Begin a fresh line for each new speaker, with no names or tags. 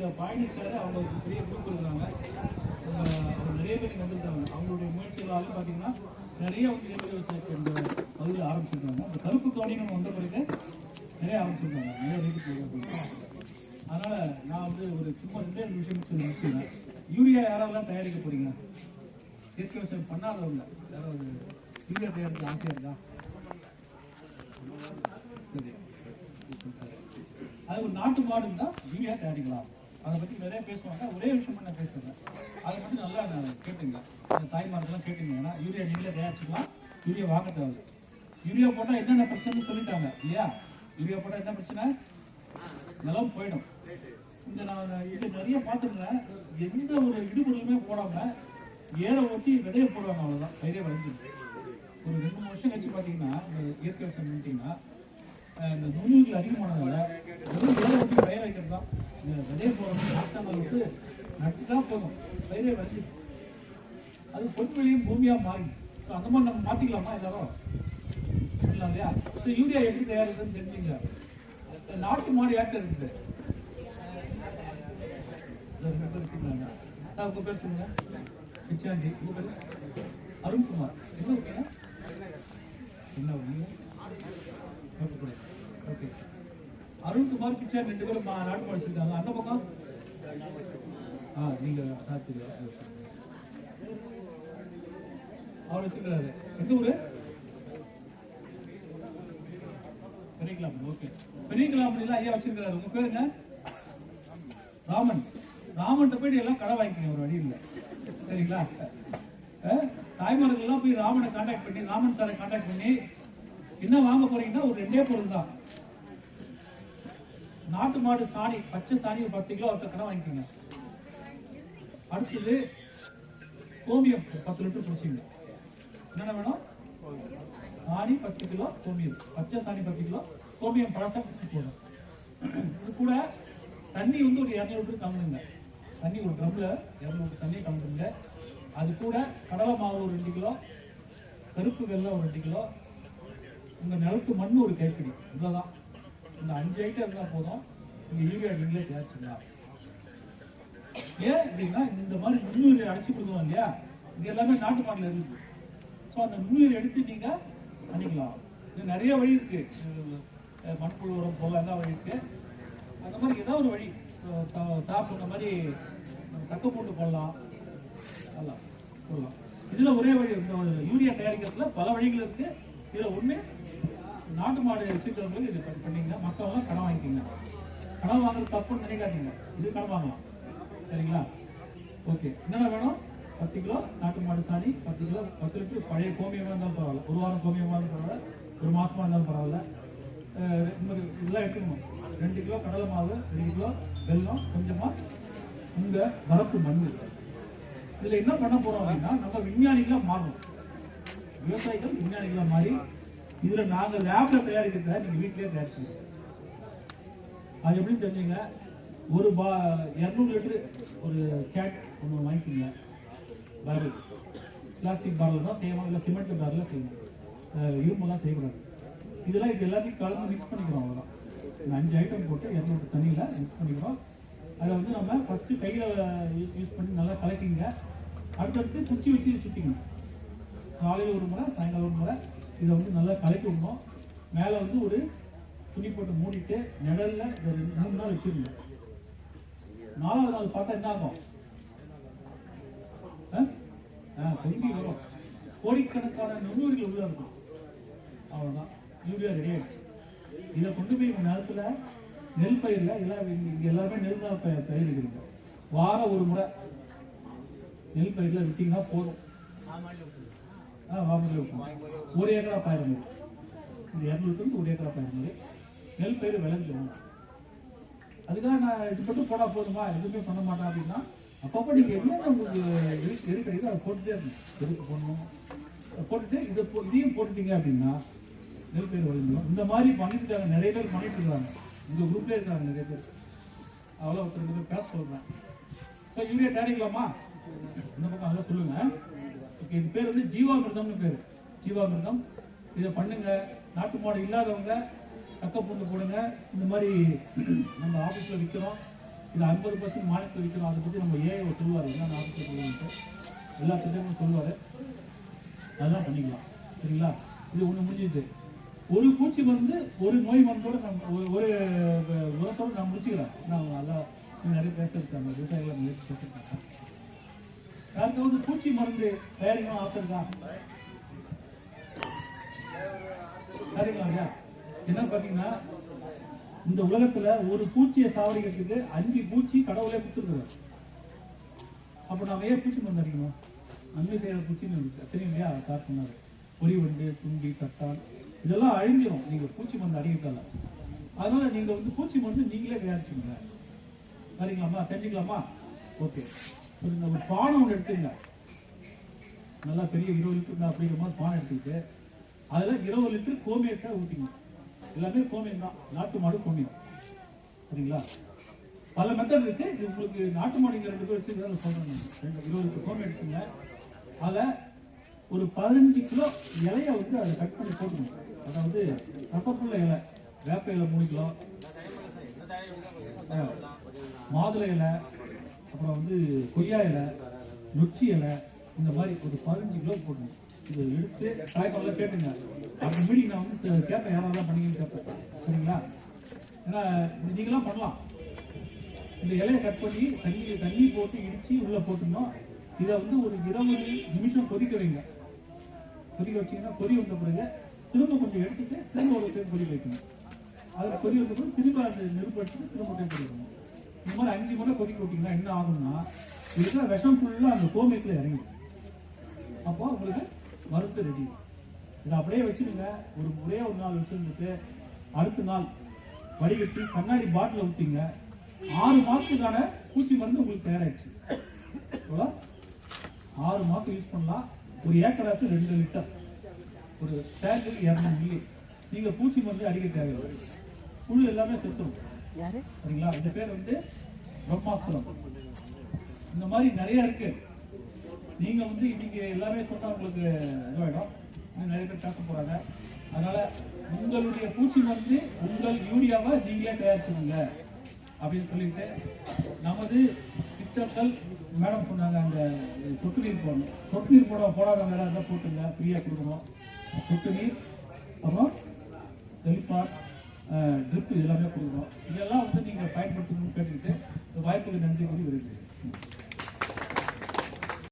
இந்த பயணிச்சாரு அவங்களுக்கு ஒரு பெரிய குரூப் இருக்கிறாங்க அவங்க நிறைய பேர் இங்க வந்திருக்காங்க அவங்களுடைய முயற்சிகளால பார்த்தீங்கன்னா நிறைய வந்து இயற்கை விவசாயத்தை இந்த பகுதியில் ஆரம்பிச்சிருக்காங்க. அந்த கருப்பு கவனின்னு வந்த பிறகு நிறைய ஆரம்பிச்சிருக்காங்க. நிறைய ரேட்டு அதனால் நான் வந்து ஒரு சும்மா ரெண்டே ரெண்டு விஷயம் சொல்லி முடிச்சுக்கிறேன். யூரியா யாரெல்லாம் தயாரிக்க போறீங்க? இயற்கை விவசாயம் பண்ணாதவங்க. யாராவது யூரியா தயாரிக்க ஆசையாக இருக்கா? சரி. அது ஒரு நாட்டு மாடு தான் யூரியா தயாரிக்கலாம். அதை பற்றி நிறைய பேசுவாங்க. ஒரே விஷயம் பண்ண நான் பேசுவேன் அதை மட்டும் நல்லா நான் கேட்டுங்க. அந்த தாய்மார்கள்லாம் கேட்டுங்க. ஏன்னா யூரியா நீங்களே தயாரிச்சுக்கலாம். யூரியா வாங்க தேவை யூரியா போட்டால் என்னென்ன பிரச்சனை சொல்லிட்டாங்க. இல்லையா? யூரியா போட்டால் என்ன பிரச்சனை? நிலம் போயிடும். இந்த நான் இது நிறைய பார்த்துருந்தேன். எந்த ஒரு இடுபொருளுமே போடாமல் ஏற ஓட்டி விதைய போடுவாங்க அவ்வளோதான் பயிரே விளைஞ்சிடும் ஒரு ரெண்டு மூணு வருஷம் கழிச்சு பார்த்தீங்கன்னா இந்த இயற்கை விவசாயம் பண்ணிட்டீங்கன்னா இந்த நுண்ணுகள் அதிகமானதால வெறும் ஏற ஓட்டி பயிர் வைக்கிறது தான் இந்த விதைய போடுறது நாட்டம் அளவுக்கு நட்டுட்டா போதும் பயிரே விளைஞ்சிடும் அது பொன்வெளியும் பூமியாக மாறி ஸோ அந்த மாதிரி நம்ம மாற்றிக்கலாமா எல்லாரும் பண்ணலாம் இல்லையா ஸோ யூரியா எப்படி தயாரிக்கிறதுன்னு தெரிஞ்சுங்க நாட்டு மாடு யார்கிட்ட இருக்குது இந்த ரெண்டு பேர் சொல்லுங்க பிச்சாண்டி உங்க பேர் அருண்குமார் என்ன ஓகேண்ணா என்ன நீங்க ஓகே ஓகே அருண்குமார் கிச்சன் ரெண்டு பேரும் நாட்டு வச்சிருக்காங்க. அந்த பக்கம்? ஆ நீங்க சாத்திரி அவர் வச்சிருக்காரு எந்த ஊரு? பெரியகலாம் ஓகே. பெரியகலாம் ஐயா வச்சிருக்காரு உங்க பேருங்க ராமன். ராமன் போயிட்டு எல்லாம் கடை வாங்கிக்கங்க ஒரு வழி இல்லை சரிங்களா? அஹ், தாய்மார்கள் எல்லாம் போய் ராமனை கான்டாக்ட் பண்ணி ராமன் சாரை கான்டாக்ட் பண்ணி என்ன வாங்க போறீங்கன்னா ஒரு ரெண்டே பொருள் தான். நாட்டு மாடு சாணி பச்சை சாணி பத்து கிலோ அவர்கிட்ட கடை வாங்கிக்கோங்க. அடுத்தது கோமியம் பத்து லிட்டர் குடிச்சிங்க என்னென்ன வேணும்? சாணி பத்து கிலோ கோமியம். பச்சை சாணி பத்து கிலோ கோமியம் பழசா குடிச்சு போடும் இது கூட தண்ணி வந்து ஒரு இரநூறு லிட்டர் கலந்துங்க தண்ணி ஒரு ட்ரம்ல இரநூறு தண்ணி கலந்துங்க அது கூட கடலை மாவு ஒரு ரெண்டு கிலோ கருப்பு வெள்ளம் ஒரு ரெண்டு கிலோ உங்கள் நிலத்து மண் ஒரு கைப்பிடி இவ்வளோதான் இந்த அஞ்சு ஐட்டம் இருந்தா போதும். நீங்கள் யூரியா நீங்களே தயாரிச்சுக்கலாம் ஏன் அப்படின்னா இந்த மாதிரி நுண்ணுயிரை அடைச்சு கொடுக்குறோம் இல்லையா? இது எல்லாமே நாட்டு மாடல இருக்குது ஸோ அந்த நுண்ணுயிரை எடுத்து நீங்க பண்ணிக்கலாம். இது நிறைய வழி இருக்கு. மண்புழு உரம் போல எல்லாம் வழி இருக்கு. அந்த மாதிரி ஏதாவது ஒரு வழி. சா- சார் சொன்ன மாதிரி தக்க போட்டு போடலாம். நல்லா போடலாம். இதுல ஒரே வழி இந்த யூரியா தயாரிக்கிறதுல பல வழிகள் இருக்கு. இதுல ஒண்ணு நாட்டு மாடு வச்சிருக்கிறவங்களுக்கு இது பண்ணி- பண்ணீங்க மக்கள்லாம் கடன் வாங்கிக்கோங்க கடன் வாங்குறது தப்புன்னு நினைக்காதீங்க. இது கடன் வாங்கலாம். சரிங்களா? ஓகே. என்னென்ன வேணும்? பத்து கிலோ நாட்டு மாடு சாணி பத்து கிலோ பத்து லிட்டர் பழைய கோமியமாக இருந்தாலும் பரவாயில்ல. ஒரு வாரம் கோமியமாக இருந்தாலும் பரவாயில்ல. ஒரு மாதமாக இருந்தாலும் பரவாயில்ல. அஹ் இந்த இதெல்லாம் எடுத்துக்கணும். ரெண்டு கிலோ கடலை மாவு ரெண்டு கிலோ வெல்லம் கொஞ்சமாக உங்கள் வரப்பு மண் இதில் என்ன பண்ண போகிறோம் அப்படின்னா நம்ம விஞ்ஞானிகளாக மாறணும். விவசாயிகள் விஞ்ஞானிகளாக மாறி இதுல நாங்க லேப்ல தயாரிக்கிறத நீங்க வீட்டிலே தயாரிச்சுங்க அது எப்படி தெரிஞ்சீங்க? ஒரு பா இரநூறு லிட்டரு ஒரு கேட் ஒன்று வாங்கிக்கோங்க பேரல் பிளாஸ்டிக் பேரல் தான் செய்யணும். இல்லை சிமெண்ட் பேரலில் செய்யணும். அஹ் செய்யக்கூடாது. இதெல்லாம் இது எல்லாத்தையும் கலந்து மிக்ஸ் பண்ணிக்கிறோம் அவ்வளோதான் இந்த அஞ்சு ஐட்டம் போட்டு இரநூறு தண்ணியில் மிக்ஸ் பண்ணிக்கிறோம். அதை வந்து நம்ம ஃபஸ்ட்டு கையில் யூஸ் பண்ணி நல்லா கலக்கிங்க. அடுத்தடுத்து குச்சி வச்சு சுற்றிக்கணும் காலையில் ஒரு முறை சாயங்காலம் ஒரு முறை. இதை வந்து நல்லா கலக்கி விடணும் மேலே வந்து ஒரு துணி போட்டு மூடிட்டு நிழல்ல ஒரு மூணு நாள் வச்சிருந்தோம். நாலாவது நாள் பார்த்தா என்ன ஆகும்? பொங்கி வரும். கோடிக்கணக்கான நுண்ணுயிர்கள் உள்ள இருக்கும். அவ்வளவுதான். யூரியா ரெடி ஆயிடுச்சு. இதை கொண்டு போய் இந்த நிலத்துல நெல் பயிர்ல எல்லாம் இங்கே எல்லாருமே நெல் தான் பயிர் பயிரிடுறீங்க. வாரம் ஒரு முறை நெல் பயிர்ல விட்டிங்கன்னா போதும். ஆ வாமதில் விட்டோம் ஒரு ஏக்கரா பயிர் இந்த இரநூறு ஒரு ஏக்கரா பயிர் நெல் பயிர் விளைஞ்சிடும் அதுக்காக நான் இது மட்டும் போட போதுமா? எதுவுமே பண்ண மாட்டேன் அப்படின்னா அப்பப்போ நீங்கள் என்னென்ன உங்களுக்கு எது அதை போட்டுட்டே இருக்கணும் எதுக்கு போடணும்? அதை போட்டுட்டு இதை போ- இதையும் போட்டுட்டீங்க அப்படின்னா நெல் பயிர் விளைஞ்சிடும் இந்த மாதிரி பண்ணிட்டு நிறைய பேர் பண்ணிட்டு இருக்காங்க. இந்த குரூப்லேயே இருக்காங்க நிறைய பேர். அவ்வளோ ஒருத்தர் பேர் பேச சொல்கிறேன் சார் யூரியா தயாரிக்கலாமா இந்த பக்கம் அதெல்லாம் சொல்லுங்கள் இது பேர் வந்து ஜீவாமிர்தம்னு பேர். ஜீவாமிர்தம். இதை பண்ணுங்க. நாட்டு மாடு இல்லாதவங்க தக்க பூண்டு போடுங்க. இந்த மாதிரி நம்ம ஆஃபீஸில் விற்கிறோம் இது ஐம்பது பர்சன்ட் மானியத்தில் விற்கிறோம் அதை பற்றி நம்ம ஏஐ சொல்லுவார். என்ன ஆஃபீஸில் சொல்லுவாங்க எல்லா திட்டமும் சொல்லுவார். அதெல்லாம் பண்ணிக்கலாம். சரிங்களா? இது ஒன்று முடிஞ்சுது. ஒரு பூச்சி வந்து ஒரு நோய் மருந்தோட நம்ம ஒரு- ஒரு நான் முடிச்சுக்கிறேன். நான் நல்லா நிறைய பேச விவசாயிகளை முயற்சி பேசிருக்காங்க யாருக்காவது பூச்சி மருந்து தயாரிக்கணும் ஆசை இருக்கா சரிங்களா ஐயா? என்ன பார்த்தீங்கன்னா இந்த உலகத்துல ஒரு பூச்சியை சாவடிக்கிறதுக்கு அஞ்சு பூச்சி கடவுளே கொடுத்துருக்குறாரு அப்போ நாம ஏன் பூச்சி மருந்து அடிக்கணும்? நன்மை செய்யற பூச்சின்னு இருக்கு தெரியும் இல்லையா? சார் சொன்னாரு. பொறி வண்டு துண்டி தட்டான் இதெல்லாம் அழிஞ்சிடும் நீங்க பூச்சி மருந்து அடிக்கிறதால. அதனால நீங்க வந்து பூச்சி மருந்து நீங்களே தயாரிச்சுக்கோங்க. சரிங்களாம்மா? தெரிஞ்சுக்கலாமா? ஓகே. இந்த ஒரு பானை ஒன்று எடுத்துங்க. நல்லா பெரிய இருபது லிட்டர் அப்படிங்கிற மாதிரி பானை எடுத்துக்கிட்டு அதில் இருபது லிட்டர் கோமியத்தை ஊற்றிங்க எல்லாமே கோமியம் தான். நாட்டு மாடு கோமியம். சரிங்களா? பல மெத்தட் இருக்கு. இது உங்களுக்கு நாட்டு மாடுங்க ரெண்டு பேர் வச்சு இதில் ரெண்டு இருபது லிட்டர் கோமியம் எடுத்துங்க. அதில் ஒரு பதினஞ்சு கிலோ இலையை வந்து அதை கட் பண்ணி போட்டுக்கணும். அதாவது ரசப்புள்ள இலை வேப்ப இலை மூணு கிலோ மாதுளை இலை அப்புறம் வந்து கொய்யா இலை நொச்சி இலை இந்த மாதிரி ஒரு பதினஞ்சு கிலோ போடணும். இதை எடுத்து தாய்ப்பாலில் கேட்டுங்க. அதுக்கு மீடிங் நான் வந்து கேட்பேன் யாராவது பண்ணீங்கன்னு கேட்பேன். சரிங்களா? ஏன்னா இது நீங்களாம் பண்ணலாம். இந்த இலையை கட் பண்ணி தண்ணி தண்ணி போட்டு இடித்து உள்ளே போட்டுருந்தோம் இதை வந்து ஒரு இருபது நிமிஷம் கொதிக்க வைங்க. கொதிக்க வச்சீங்கன்னா கொதி வந்த பிறகு திரும்ப கொஞ்சம் எடுத்துட்டு திரும்ப ஒரு டைம் கொதிக்க வைக்கணும். அதில் கொதி வந்த பிறகு திரும்ப அந்த நெருப்பு எடுத்துட்டு திரும்ப டைம் கொதிக்கணும். இந்த மாதிரி அஞ்சு முறை கொதிக்க விட்டீங்கன்னா என்ன ஆகும்னா இருக்கிற விஷம் ஃபுல்லாக அந்த கோமியத்தில் இறங்கிடும். அப்போ உங்களுக்கு மருந்து ரெடி இதை அப்படியே வச்சிருங்க. ஒரு ஒரே ஒரு நாள் வச்சுருந்துட்டு அடுத்த நாள் வடிகட்டி கண்ணாடி பாட்டில் ஊற்றிங்க ஆறு மாதத்துக்கான பூச்சி மருந்து உங்களுக்கு தயாராகிடுச்சு ஆறு மாதம் யூஸ் பண்ணலாம். ஒரு ஏக்கராக்கு ரெண்டு லிட்டர். ஒரு டேங்குக்கு இரநூறு மில்லி நீங்கள் பூச்சி மருந்து அடிக்க தேவையில்லை. புல் எல்லாமே யாரு? சரிங்களா? இந்த பேர் வந்து பிரம்மாஸ்திரம் இந்த மாதிரி நிறைய இருக்கு. நீங்க வந்து இன்னைக்கு எல்லாமே சொன்னா உங்களுக்கு இதுவாயிடும் நிறைய பேர் பேச போறாங்க. அதனால உங்களுடைய பூச்சி மருந்து உங்கள் யூரியாவை நீங்களே தயாரிச்சுக்கோங்க அப்படின்னு சொல்லிட்டு நமது திட்டங்கள் மேடம் சொன்னாங்க அந்த சொட்டு நீர் போடணும். சொட்டு நீர் போட போடாத வேலை இருந்தால் போட்டுங்க. ஃப்ரீயாக கொடுக்கணும். சொட்டு நீர் அப்புறம் தெளிப்பார் ட்ரிப் எல்லாமே கொடுக்குறோம் இதெல்லாம் வந்து நீங்கள் பயன்படுத்தணும்னு கேட்டுக்கிட்டு இந்த வாய்ப்புக்கு நன்றி கூறி விரும்புகிறேன்